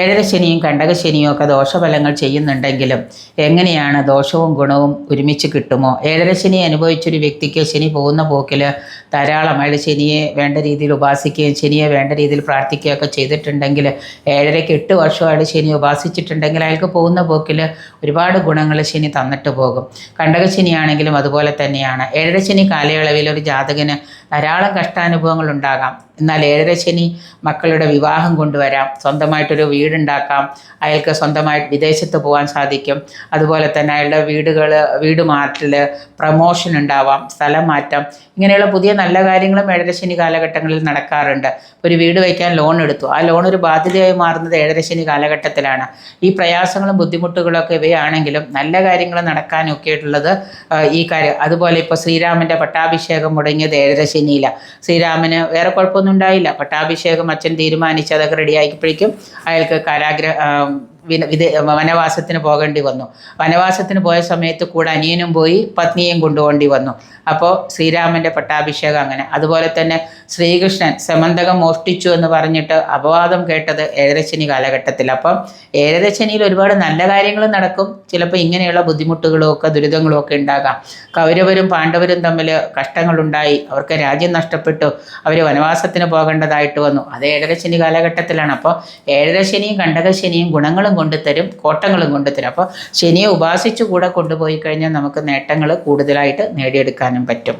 ഏഴര ശനിയും കണ്ടകശനിയും ഒക്കെ ദോഷഫലങ്ങൾ ചെയ്യുന്നുണ്ടെങ്കിലും എങ്ങനെയാണ് ദോഷവും ഗുണവും ഒരുമിച്ച് കിട്ടുമോ? ഏഴരശനി അനുഭവിച്ചൊരു വ്യക്തിക്ക് ശനി പോകുന്ന പോക്കിൽ ധാരാളം അയാൾ ശനിയെ വേണ്ട രീതിയിൽ ഉപാസിക്കുകയും ശനിയെ വേണ്ട രീതിയിൽ പ്രാർത്ഥിക്കുകയൊക്കെ ചെയ്തിട്ടുണ്ടെങ്കിൽ ഏഴരയ്ക്ക് എട്ട് വർഷം അയാൾ ശനി ഉപാസിച്ചിട്ടുണ്ടെങ്കിൽ അയാൾക്ക് പോകുന്ന പോക്കിൽ ഒരുപാട് ഗുണങ്ങൾ ശനി തന്നിട്ട് പോകും. കണ്ടകശനിയാണെങ്കിലും അതുപോലെ തന്നെയാണ്. ഏഴരശനി കാലയളവിൽ ഒരു ജാതകന് ധാരാളം കഷ്ടാനുഭവങ്ങൾ ഉണ്ടാകാം. എന്നാൽ ഏഴര ശനി മക്കളുടെ വിവാഹം കൊണ്ടുവരാം. സ്വന്തമായിട്ടൊരു വീടുണ്ടാക്കാം. അയാൾക്ക് സ്വന്തമായിട്ട് വിദേശത്ത് പോകാൻ സാധിക്കും. അതുപോലെ തന്നെ അയാളുടെ വീടുകൾ വീട് മാറ്റൽ പ്രമോഷൻ ഉണ്ടാവാം സ്ഥലം മാറ്റം. ഇങ്ങനെയുള്ള പുതിയ നല്ല കാര്യങ്ങളും ഏഴരശനി കാലഘട്ടങ്ങളിൽ നടക്കാറുണ്ട്. ഒരു വീട് വയ്ക്കാൻ ലോൺ എടുത്തു. ആ ലോൺ ഒരു ബാധ്യതയായി മാറുന്നത് ഏഴരശനി കാലഘട്ടത്തിലാണ്. ഈ പ്രയാസങ്ങളും ബുദ്ധിമുട്ടുകളൊക്കെ ഇവയാണെങ്കിലും നല്ല കാര്യങ്ങൾ നടക്കാനൊക്കെ ഉള്ളത് ഈ കാര്യം. അതുപോലെ ഇപ്പോൾ ശ്രീരാമന്റെ പട്ടാഭിഷേകം മുടങ്ങിയത് ഏഴരശനിയിലാണ് ശ്രീരാമന് വേറെ കുഴപ്പമൊന്നും ഉണ്ടായില്ല. പട്ടാഭിഷേകം അച്ഛൻ തീരുമാനിച്ച് അതൊക്കെ റെഡിയാക്കിയപ്പോഴേക്കും അയാൾക്ക് കാരാഗ്രഹ വനവാസത്തിന് പോകേണ്ടി വന്നു. വനവാസത്തിന് പോയ സമയത്ത് കൂടെ അനിയനും പോയി പത്നിയും കൊണ്ടുപോകേണ്ടി വന്നു. അപ്പോൾ ശ്രീരാമന്റെ പട്ടാഭിഷേകം അങ്ങനെ. അതുപോലെ തന്നെ ശ്രീകൃഷ്ണൻ സമന്തകം മോഷ്ടിച്ചു എന്ന് പറഞ്ഞിട്ട് അപവാദം കേട്ടത് ഏഴരശനി കാലഘട്ടത്തിൽ. അപ്പം ഏഴരശനിയിൽ ഒരുപാട് നല്ല കാര്യങ്ങൾ നടക്കും. ചിലപ്പോൾ ഇങ്ങനെയുള്ള ബുദ്ധിമുട്ടുകളും ഒക്കെ ദുരിതങ്ങളും ഒക്കെ ഉണ്ടാകാം. കൗരവരും പാണ്ഡവരും തമ്മിൽ കഷ്ടങ്ങളുണ്ടായി. അവർക്ക് രാജ്യം നഷ്ടപ്പെട്ടു. അവർ വനവാസത്തിന് പോകേണ്ടതായിട്ട് വന്നു. അത് ഏഴരശനി കാലഘട്ടത്തിലാണ്. അപ്പോൾ ഏഴരശനിയും കണ്ടകശനിയും ഗുണങ്ങളും കൊണ്ടുതരും കോട്ടങ്ങളും കൊണ്ടുതരും. അപ്പോൾ ശനിയെ ഉപാസിച്ചു കൂടെ കൊണ്ടുപോയി കഴിഞ്ഞാൽ നമുക്ക് നേട്ടങ്ങൾ കൂടുതലായിട്ട് നേടിയെടുക്കാനും പറ്റും.